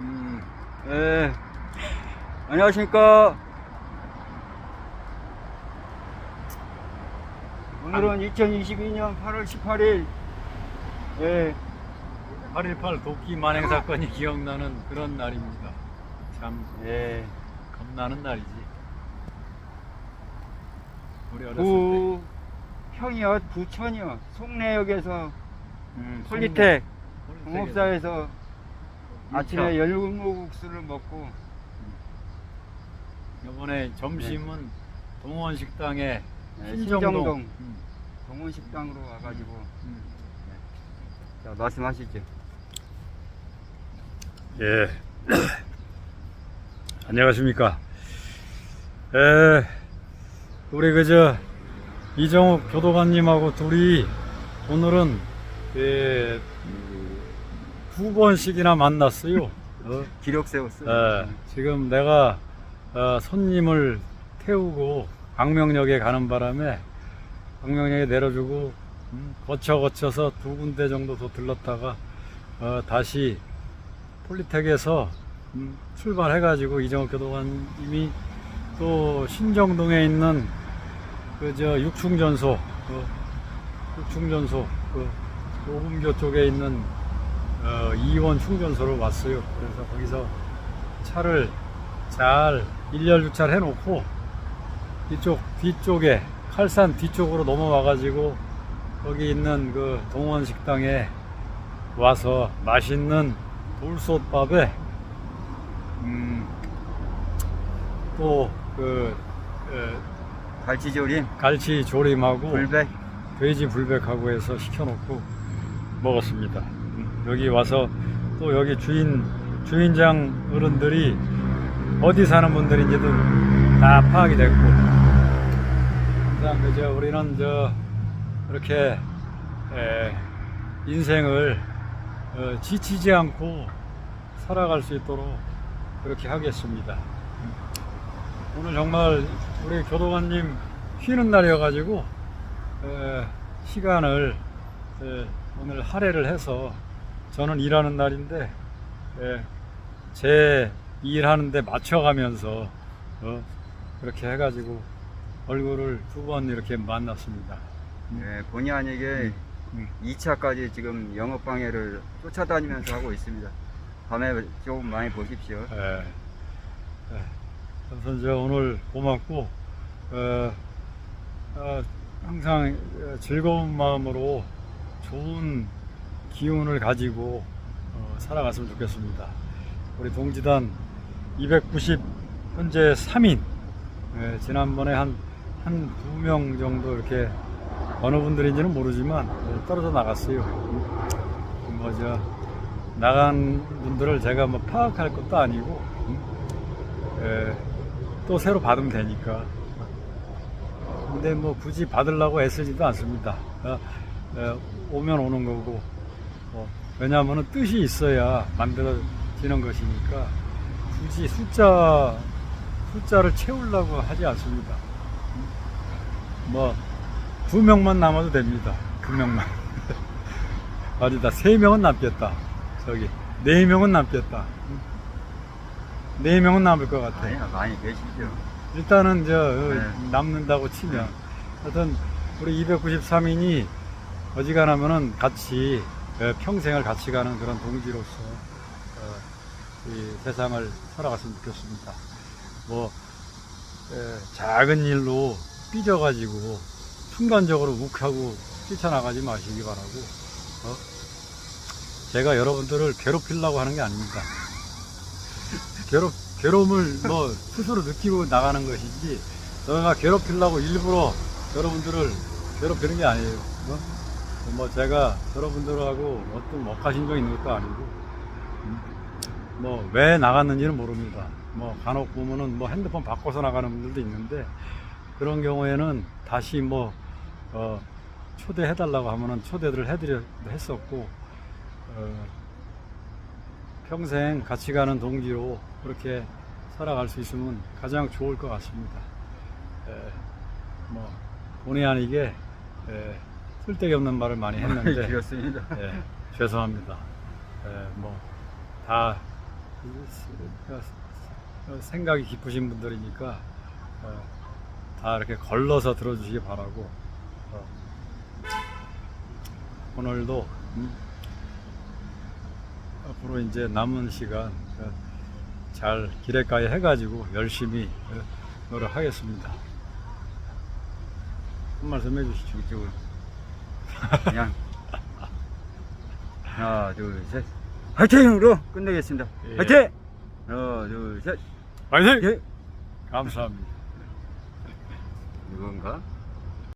음, 예. 안녕하십니까. 오늘은 2022년 8월 18일. 예. 8.18 도끼 만행 사건이 기억나는 그런 날입니다. 참 예. 겁나는 날이지. 우리 어렸을 부 평이요, 부천이요. 송내역에서 때 음, 폴리텍 폴리텍에서 공업사에서 아침에 일평. 열무국수를 먹고 이번에 점심은 동원 식당에 네, 신정동, 신정동 음, 동원식당으로 와가지고 음. 자 말씀하시죠. 예. 안녕하십니까. 에, 우리 그저 이정욱 교도관님하고 둘이 오늘은 예, 두 번씩이나 만났어요. 어? 기록 세웠어요. 예, 지금 내가 어, 손님을 태우고 광명역에 가는 바람에 광명역에 내려주고 음, 거쳐 거쳐서 두 군데 정도 더 들렀다가 어, 다시 폴리텍에서 음, 출발해가지고 이정욱 교도관님이 또 신정동에 있는 그 저 육충전소 그 육충전소 그 오금교 쪽에 있는 어, 이원 충전소로 왔어요. 그래서 거기서 차를 잘 일렬 주차를 해놓고 이쪽 뒤쪽에 칼산 뒤쪽으로 넘어와가지고 거기 있는 그 동원 식당에 와서 맛있는 돌솥밥에 음, 또그 갈치조림, 갈치 조림하고 불백. 돼지 불백하고 해서 시켜놓고 먹었습니다. 음, 여기 와서 또 여기 주인 주인장 어른들이 어디 사는 분들인지도 다 파악이 됐고, 그저 우리는 저 이렇게 에, 인생을 어, 지치지 않고 살아갈 수 있도록 그렇게 하겠습니다. 음, 오늘 정말 우리 교도관님 쉬는 날이어가지고 에, 시간을 에, 오늘 할애를 해서 저는 일하는 날인데 에, 제 일하는데 맞춰가면서 어, 그렇게 해가지고 얼굴을 두 번 이렇게 만났습니다. 예, 본의 아니게 음. 2차까지 지금 영업 방해를 쫓아다니면서 하고 있습니다. 밤에 조금 많이 보십시오. 예. 예. 우선 저 오늘 고맙고 어, 어, 항상 어, 즐거운 마음으로 좋은 기운을 가지고 어, 살아갔으면 좋겠습니다. 우리 동지단 290 현재 3인 예, 지난번에 한 한 두 명 정도 이렇게 어느 분들인지는 모르지만 어, 떨어져 나갔어요. 뭐저 나간 분들을 제가 뭐 파악할 것도 아니고 음, 예, 또 새로 받으면 되니까 근데 뭐 굳이 받으려고 애쓰지도 않습니다 어, 예, 오면 오는 거고. 어, 왜냐하면 뜻이 있어야 만들어지는 것이니까 굳이 숫자 숫자를 채우려고 하지 않습니다. 뭐 두 명만 남아도 됩니다. 두 명만. 아니다 세 명은 남겠다. 저기 네 명은 남겠다. 네 명은 남을 것 같아. 아니야, 많이 계시죠. 일단은 저 어, 네. 남는다고 치면. 하여튼 우리 293인이 어지간하면은 같이 어, 평생을 같이 가는 그런 동지로서 어, 이 세상을 살아갔으면 좋겠습니다. 뭐 에, 작은 일로 삐져가지고 순간적으로 욱하고 뛰쳐나가지 마시기 바라고 어? 제가 여러분들을 괴롭히려고 하는 게 아닙니다. 괴롭, 괴로움을 뭐 스스로 느끼고 나가는 것이지 너가 괴롭히려고 일부러 여러분들을 괴롭히는 게 아니에요. 어? 뭐 제가 여러분들하고 어떤 먹가신 적 있는 것도 아니고 뭐 왜 나갔는지는 모릅니다. 뭐 간혹 보면은 뭐 핸드폰 바꿔서 나가는 분들도 있는데 그런 경우에는 다시 뭐 어, 초대해달라고 하면은 초대를 해드려 했었고 어, 평생 같이 가는 동지로 그렇게 살아갈 수 있으면 가장 좋을 것 같습니다. 에, 뭐 본의 아니게 에, 쓸데기 없는 말을 많이 했는데 길었습니다. 예, 죄송합니다. 예, 뭐다 어, 생각이 깊으신 분들이니까 어, 다 이렇게 걸러서 들어주시기 바라고 어, 오늘도 음, 앞으로 이제 남은 시간 어, 잘 기획가에 해가지고 열심히 어, 노력하겠습니다. 한 말씀 해주시죠. 이쪽으로. 그냥 하나, 둘, 셋. 화이팅으로 끝내겠습니다. 예. 화이팅! 하나, 둘, 셋. 화이팅! 예. 감사합니다. 이건가?